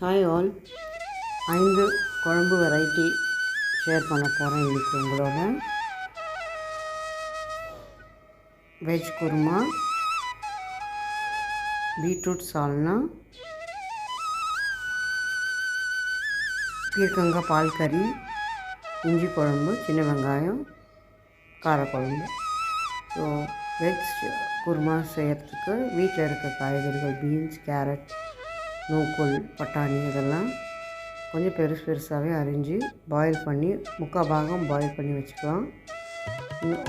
Hi all ஐந்து குழம்பு variety share பண்ண போகிறேன் இன்றைக்கி உங்களோட. வெஜ் குருமா பீட்ரூட் சால்னா பீர்க்கங்காய் பால் கறி இஞ்சி குழம்பு சின்ன வெங்காயம் காரக்குழம்பு. ஸோ வெஜ் குருமா செய்யறதுக்கு வீட்டில் இருக்க காய்கறிகள் பீன்ஸ் கேரட் நூக்கோல் பட்டாணி இதெல்லாம் கொஞ்சம் பெருசு பெருசாகவே அரிஞ்சு பாயில் பண்ணி முக்கால் பாகம் பாயில் பண்ணி வச்சுக்கலாம்.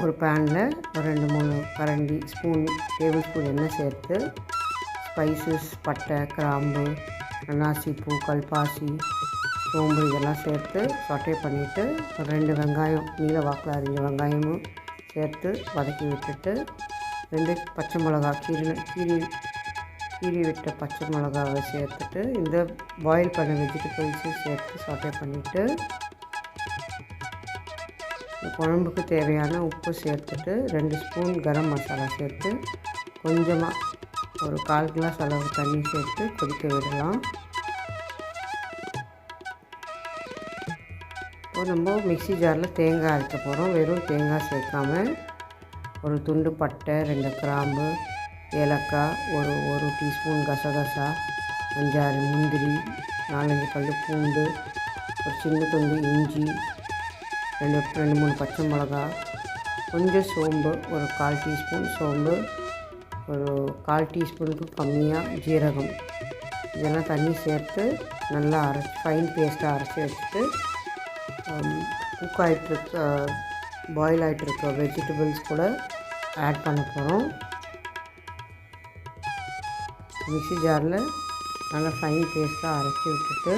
ஒரு பேனில் ஒரு ரெண்டு மூணு கரண்டி ஸ்பூன் டேபிள் ஸ்பூன் எண்ணெய் சேர்த்து ஸ்பைசஸ் பட்டை கிராம்பு அன்னாசி பூ கல்பாசி சோம்பு இதெல்லாம் சேர்த்து சொட்டை பண்ணிவிட்டு ஒரு ரெண்டு வெங்காயம் நீல வாக்கில் அரிஞ்ச வெங்காயமும் சேர்த்து வதக்கி விட்டுட்டு ரெண்டு பச்சை மிளகா கீரி கீரி கீறி விட்ட பச்சை மிளகாவை சேர்த்துட்டு இந்த பாயில் பண்ண வெஜிடபிள்ஸும் சேர்த்து சாட்டை பண்ணிவிட்டு குழம்புக்கு தேவையான உப்பு சேர்த்துட்டு ரெண்டு ஸ்பூன் கரம் மசாலா சேர்த்து கொஞ்சமாக ஒரு கால் கிளாஸ் அளவு தண்ணி சேர்த்து கொதிக்க விடலாம். இப்போ நம்ம மிக்ஸி ஜாரில் தேங்காய் அரைக்க போகிறோம் வெறும் தேங்காய் சேர்க்காம ஒரு துண்டு பட்டை ரெண்டு கிராம்பு ஏலக்காய் ஒரு ஒரு டீஸ்பூன் கசகசா அஞ்சாறு முந்திரி நாலஞ்சு பல் பூண்டு ஒரு சின்ன துண்டு இஞ்சி ரெண்டு ரெண்டு மூணு பச்சை மிளகா கொஞ்சம் சோம்பு ஒரு கால் டீஸ்பூன் சோம்பு ஒரு கால் டீஸ்பூனுக்கு கம்மியாக ஜீரகம். இதெல்லாம் தண்ணி சேர்த்து நல்லா அரைச்சி ஃபைன் பேஸ்ட்டாக அரைச்சி வச்சுட்டு um, குக் ஆகிட்டுருக்க பாயில் ஆகிட்டுருக்க வெஜிடபிள்ஸ் கூட ஆட் பண்ண போகிறோம் மிக்ஸி ஜாரில் நல்லா ஃபைன் பேஸ்ட்டாக அரைச்சி விட்டுட்டு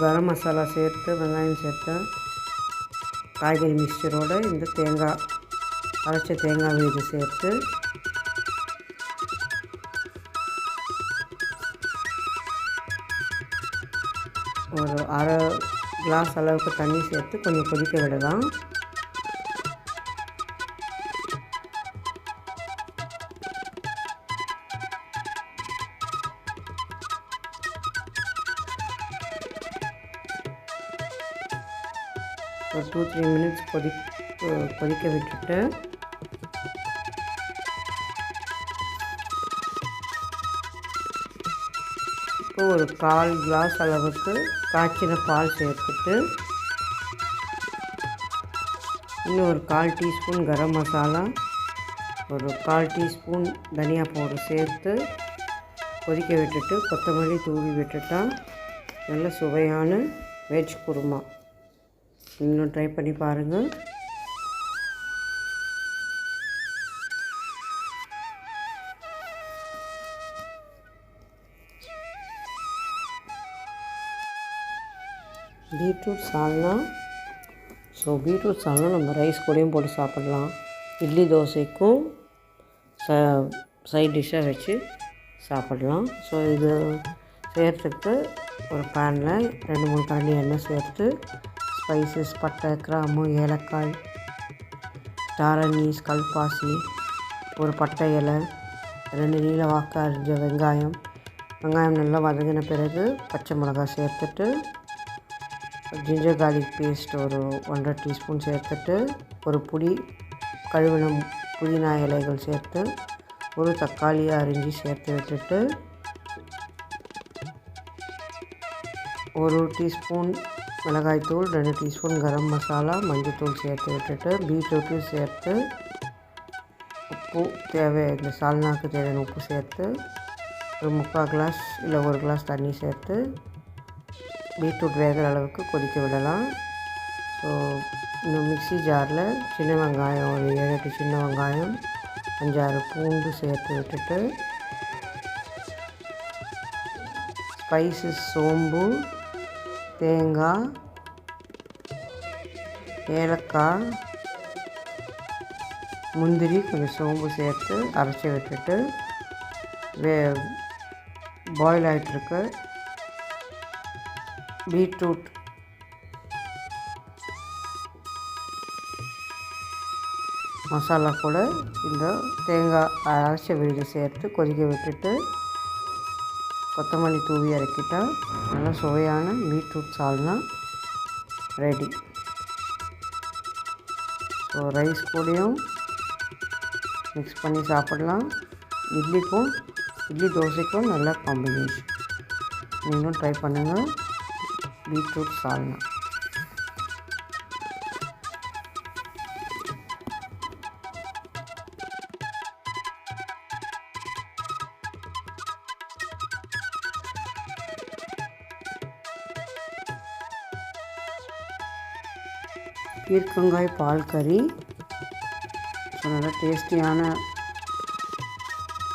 கரம் மசாலா சேர்த்து வெங்காயம் சேர்த்து காய்கறி மிக்சரோடு இந்த தேங்காய் அரைச்ச தேங்காய் விழுது சேர்த்து ஒரு அரை கிளாஸ் அளவுக்கு தண்ணி சேர்த்து கொஞ்சம் கொதிக்க விடலாம். த்ரீ மினிட்ஸ் கொதி கொதிக்க விட்டுட்டு இப்போ ஒரு கால் கிளாஸ் அளவுக்கு காய்ச்சின பால் சேர்த்துட்டு இன்னும் ஒரு கால் டீஸ்பூன் கரம் மசாலா ஒரு கால் டீஸ்பூன் தனியா பவுடர் சேர்த்து கொதிக்க விட்டுட்டு கொத்தமல்லி தூவி விட்டுட்டால் நல்ல சுவையான வெஜ் குருமா. இன்னும் ட்ரை பண்ணி பாருங்கள் beetroot salna. So beetroot salna நம்ம ரைஸ் கூடயும் போட்டு சாப்பிட்லாம். இட்லி தோசைக்கும் ச சைட் டிஷ்ஷாக வச்சு சாப்பிட்லாம். ஸோ இது செய்கிறதுக்கு ஒரு பேனில் ரெண்டு மூணு கரண்டி எண்ணெய் சேர்த்து ஸ்பைசஸ் பட்டை கிராம்பு ஏலக்காய் டாரனீஸ் கல்பாசி ஒரு பட்டை இலை ரெண்டு நீல வாக்க அரிஞ்ச வெங்காயம். வெங்காயம் நல்லா வதங்கின பிறகு பச்சை மிளகாய் சேர்த்துட்டு ஜிஞ்சர் கார்லிக் பேஸ்ட் ஒரு ஒன்றரை டீஸ்பூன் சேர்த்துட்டு ஒரு புடி கழுவின புதினா இலைகள் சேர்த்து ஒரு தக்காளியை அரிஞ்சு சேர்த்து விட்டுட்டு ஒரு டீஸ்பூன் மிளகாய்த்தூள் ரெண்டு டீஸ்பூன் கரம் மசாலா மஞ்சள்தூள் சேர்த்து விட்டுட்டு பீட்ரூட்டும் சேர்த்து உப்பு தேவை இந்த சால்னாக்கு தேவையான உப்பு சேர்த்து ஒரு முக்கால் கிளாஸ் இல்லை ஒரு கிளாஸ் தண்ணி சேர்த்து பீட்ரூட் வேகிற அளவுக்கு கொதிக்க விடலாம். ஸோ இந்த மிக்சி ஜாரில் சின்ன வெங்காயம் ஒரு ஏழு எட்டு சின்ன வெங்காயம் அஞ்சாறு பூண்டு சேர்த்து விட்டுட்டு ஸ்பைசஸ் சோம்பு தேங்காய் ஏலக்காய் முந்திரி கொஞ்சம் சோம்பு சேர்த்து அரைச்சி விட்டுட்டு வே பாயில் ஆகிட்டுருக்கு பீட்ரூட். மசாலா கூட இந்த தேங்காய் அரைச்ச விழுது சேர்த்து கொதிக்க விட்டுட்டு கொத்தமல்லி தூவி இறக்கிட்டால் நல்லா சுவையான beetroot salna ready. So rice கூடயும் மிக்ஸ் பண்ணி சாப்பிடலாம். இட்லிக்கும் இட்லி தோசைக்கும் நல்ல காம்பினேஷன் நீங்களும் ட்ரை பண்ணுங்கள் பீட்ரூட் சால்னா. பீர்க்கங்காய் பால் கறி. நல்லா டேஸ்டியான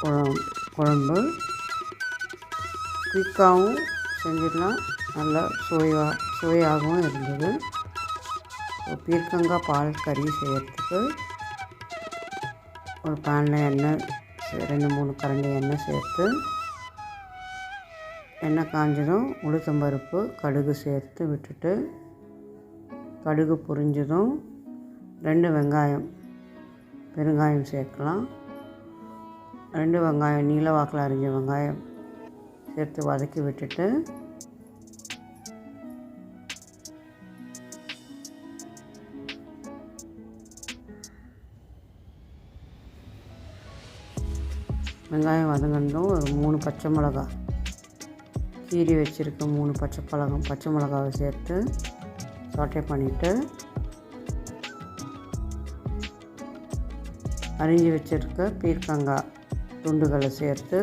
குழம் குழம்பு. குயிக்காகவும் செஞ்சிடலாம். நல்லா சுவையாக சுவையாகவும் இருந்தது. பீர்க்கங்காய் பால் கறி செய்கிறதுக்கு ஒரு பேனில் எண்ணெய் ரெண்டு மூணு கரண்டி எண்ணெய் சேர்த்து எண்ணெய் காஞ்சதும் உளுத்தம்பருப்பு கடுகு சேர்த்து விட்டுட்டு கடுகு பொரிஞ்சதும் ரெண்டு வெங்காயம் பெருங்காயம் சேர்க்கலாம். ரெண்டு வெங்காயம் நீல வாக்கில் அரிஞ்ச வெங்காயம் சேர்த்து வதக்கி விட்டுட்டு வெங்காயம் வதங்கினதும் ஒரு மூணு பச்சை மிளகா கீரி வச்சுருக்க மூணு பச்சை பழகம் பச்சை மிளகாவை சேர்த்து சாட்டே பண்ணிவிட்டு அரிஞ்சு வச்சுருக்க பீர்க்கங்காய் துண்டுகளை சேர்த்து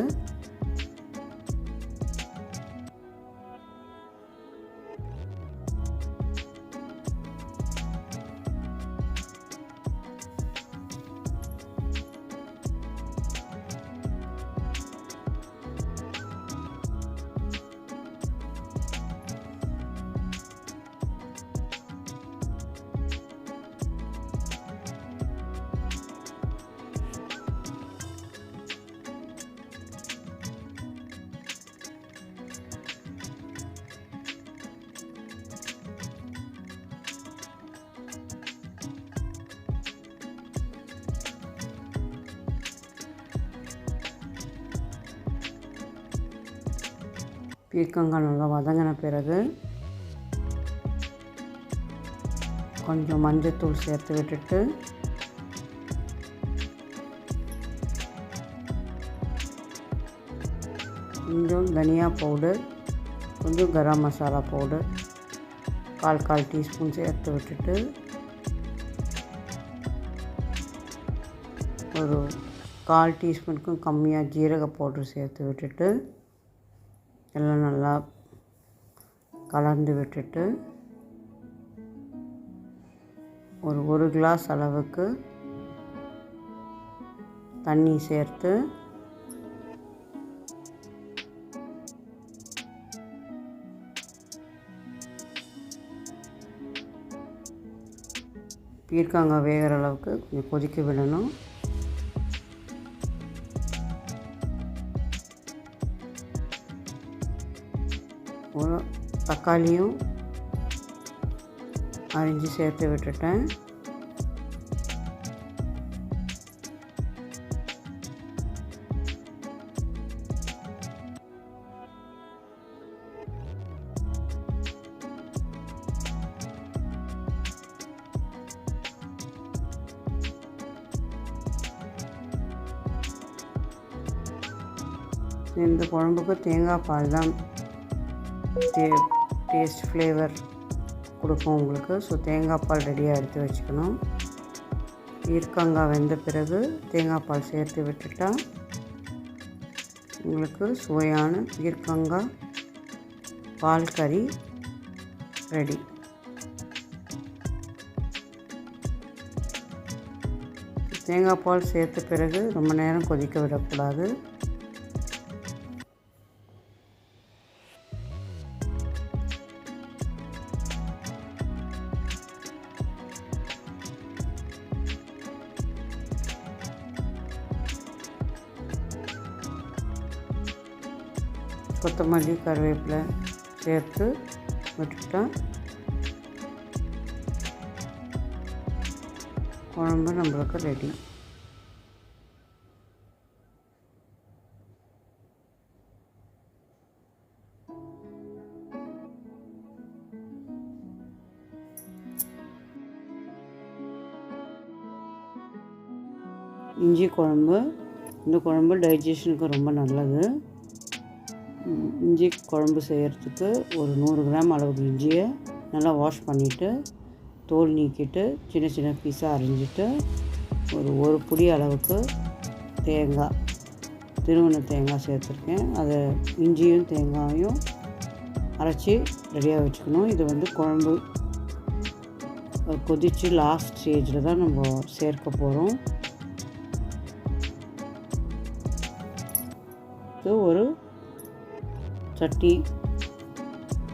பீர்க்கங்காய் நல்லா வதங்கின பிறகு கொஞ்சம் மஞ்சத்தூள் சேர்த்து விட்டுட்டு கொஞ்சம் தனியா பவுடர் கொஞ்சம் கரம் மசாலா பவுடர் கால் கால் டீஸ்பூன் சேர்த்து விட்டுட்டு ஒரு கால் டீஸ்பூனுக்கும் கம்மியாக ஜீரக பவுடர் சேர்த்து விட்டுட்டு எல்லாம் நல்லா கலந்து விட்டுட்டு ஒரு ஒரு கிளாஸ் அளவுக்கு தண்ணி சேர்த்து பீர்க்காங்க வேகிற அளவுக்கு கொஞ்சம் கொதிக்க விடணும். தக்காளியும் அரிஞ்சு சேர்த்து விட்டுட்டேன். இந்த குழம்புக்கு தேங்காய் பால் தான் டே டேஸ்ட் ஃப்ளேவர் கொடுக்கும் உங்களுக்கு. ஸோ தேங்காய் பால் ரெடியாக எடுத்து வச்சுக்கணும். ஈர்க்கங்காய் வெந்த பிறகு தேங்காய் பால் சேர்த்து விட்டுட்டா உங்களுக்கு சுவையான ஈர்க்கங்காய் பால் கறி ரெடி தேங்காய் பால் சேர்த்த பிறகு ரொம்ப நேரம் கொதிக்க விடக்கூடாது. கொத்தமல்லி கருவேப்பிலை சேர்த்து விட்டுட்டா குழம்பு நம்மளுக்கு ரெடி இஞ்சி குழம்பு இந்த குழம்பு டைஜஷனுக்கு ரொம்ப நல்லது. இஞ்சி குழம்பு செய்கிறதுக்கு ஒரு நூறு கிராம் அளவுக்கு இஞ்சியை நல்லா வாஷ் பண்ணிவிட்டு தோல் நீக்கிட்டு சின்ன சின்ன பீஸாக அரிஞ்சிட்டு ஒரு ஒரு புடி அளவுக்கு தேங்காய் திருவண்ண தேங்காய் சேர்த்துருக்கேன். அதை இஞ்சியும் தேங்காயும் அரைச்சி ரெடியாக வச்சுக்கணும். இது வந்து குழம்பு கொதித்து லாஸ்ட் ஸ்டேஜில் தான் நம்ம சேர்க்க போகிறோம் இது ஒரு சட்டி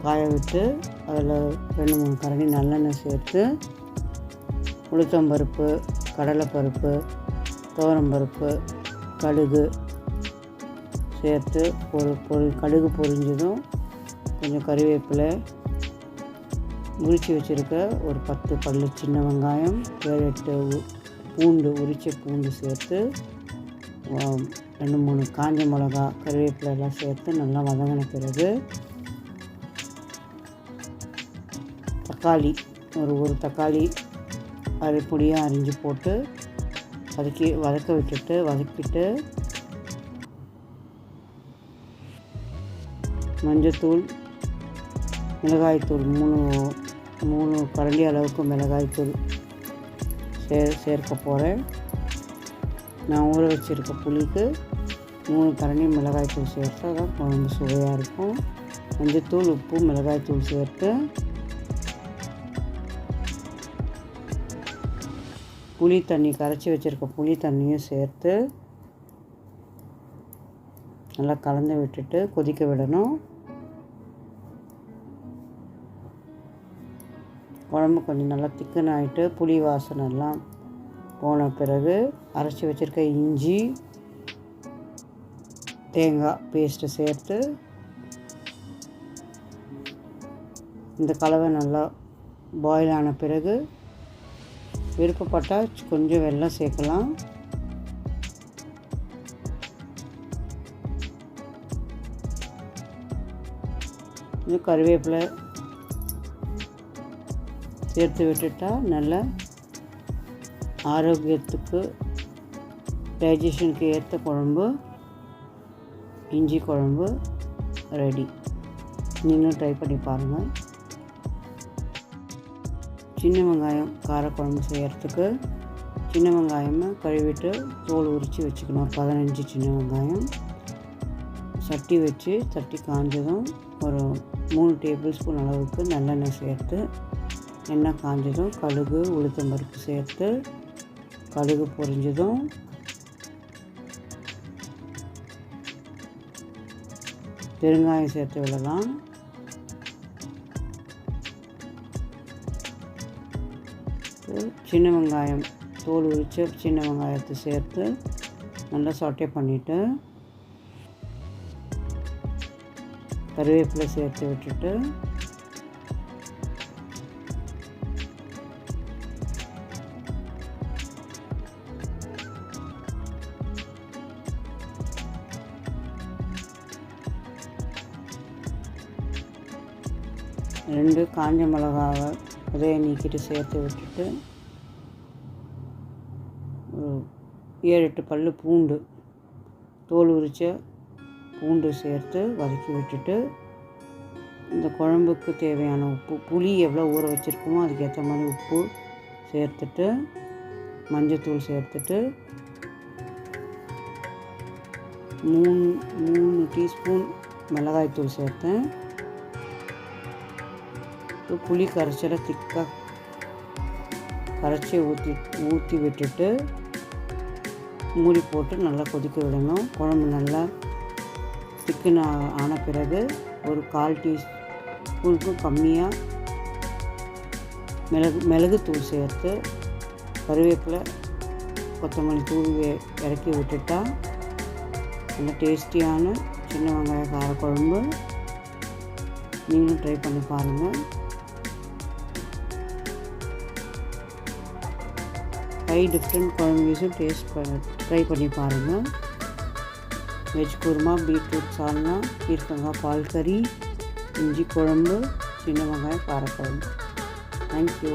காய விட்டு அதில் ரெண்டு மூணு கரண்டி நல்லெண்ணெய் சேர்த்து உளுத்தம்பருப்பு கடலைப்பருப்பு துவரம்பருப்பு கடுகு சேர்த்து ஒரு பொரி கடுகு பொரிஞ்சதும் கொஞ்சம் கறிவேப்பிலை உரித்து வச்சுருக்க ஒரு பத்து பல்லு சின்ன வெங்காயம் ஏழு எட்டு பூண்டு உரித்த பூண்டு சேர்த்து ரெண்டு மூணு காஞ்ச மிளகா கருவேப்பிலை எல்லாம் சேர்த்து நல்லா வதங்கின பிறகு தக்காளி ஒரு ஒரு தக்காளி அரை பொடியாக அரிஞ்சு போட்டு வதக்கி வதக்க விட்டுட்டு வதக்கிட்டு மஞ்சத்தூள் மிளகாய்த்தூள் மூணு மூணு கரண்டி அளவுக்கு மிளகாய்த்தூள் சே சேர்க்க போகிறேன் நான் ஊற வச்சுருக்க புளிக்கு மூணு கரண்டையும் மிளகாய் தூள் சேர்த்தா தான் குழம்பு சுவையாக இருக்கும். மஞ்சத்தூள் உப்பு மிளகாய் தூள் சேர்த்து புளி தண்ணி கரைச்சி வச்சுருக்க புளி தண்ணியும் சேர்த்து நல்லா கலந்து விட்டுட்டு கொதிக்க விடணும். குழம்பு கொஞ்சம் நல்லா திக்கன் ஆகிட்டு புளி வாசனை எல்லாம் போன பிறகு அரைச்சி வச்சுருக்க இஞ்சி தேங்காய் பேஸ்ட்டு சேர்த்து இந்த கலவை நல்லா பாயில் ஆன பிறகு விருப்பப்பட்டால் கொஞ்சம் வெள்ளம் சேர்க்கலாம். கொஞ்சம் கருவேப்பிலை சேர்த்து விட்டுட்டா நல்லா ஆரோக்கியத்துக்கு டைஜஷனுக்கு ஏற்ற குழம்பு இஞ்சி குழம்பு ரெடி நீங்களும் ட்ரை பண்ணி பாருங்கள் சின்ன வெங்காயம் காரக்குழம்பு செய்கிறதுக்கு சின்ன வெங்காயமாக கழுவிட்டு தோல் உரித்து வச்சுக்கணும். ஒரு பதினஞ்சு சின்ன வெங்காயம். சட்டி வச்சு சட்டி காஞ்சதும் ஒரு மூணு டேபிள் ஸ்பூன் அளவுக்கு நல்லெண்ணெய் சேர்த்து எண்ணெய் காஞ்சதும் கடுகு உளுத்தம்பருப்பு சேர்த்து கடுகு பொரிஞ்சதும் பெருங்காயம் சேர்த்து விடலாம். சின்ன வெங்காயம் தோல் உரித்து சின்ன வெங்காயத்தை சேர்த்து நல்லா சொட்டை பண்ணிவிட்டு கருவேப்பிலை சேர்த்து விட்டுட்டு ரெண்டு காஞ்ச மிளகாவை விதையை நீக்கிட்டு சேர்த்து விட்டுட்டு ஒரு ஏழு எட்டு பல் பூண்டு தோல் உரித்த பூண்டு சேர்த்து வதக்கி விட்டுட்டு இந்த குழம்புக்கு தேவையான உப்பு புளி எவ்வளோ ஊற வச்சுருக்கோமோ அதுக்கேற்ற மாதிரி உப்பு சேர்த்துட்டு மஞ்சத்தூள் சேர்த்துட்டு மூணு மூணு டீஸ்பூன் மிளகாய்த்தூள் சேர்த்தேன். இப்போ புளி கரைச்சலை திக்காக கரைச்சி ஊற்றி ஊற்றி விட்டுட்டு மூடி போட்டு நல்லா கொதிக்க விடணும். குழம்பு நல்லா திக்குன்னு ஆ- ஆன பிறகு ஒரு கால் டீஸ்பூனுக்கும் கம்மியாக மிளகு மிளகுத்தூள் சேர்த்து கருவேப்பிலை கொத்தமல்லி தூள் இறக்கி விட்டுட்டா நல்ல டேஸ்டியான சின்ன வெங்காய காரக்குழம்பு. நீங்களும் ட்ரை பண்ணி பாருங்கள் ஃபைவ் டிஃப்ரெண்ட் குழம்புஸும் டேஸ்ட் பண்ண ட்ரை பண்ணி பாருங்கள் வெஜ் குருமா பீட்ரூட் சால்னா பீர்க்கங்காய் பால் கறி இஞ்சி குழம்பு சின்ன வெங்காயம் காரக்குழம்பு தேங்க்யூ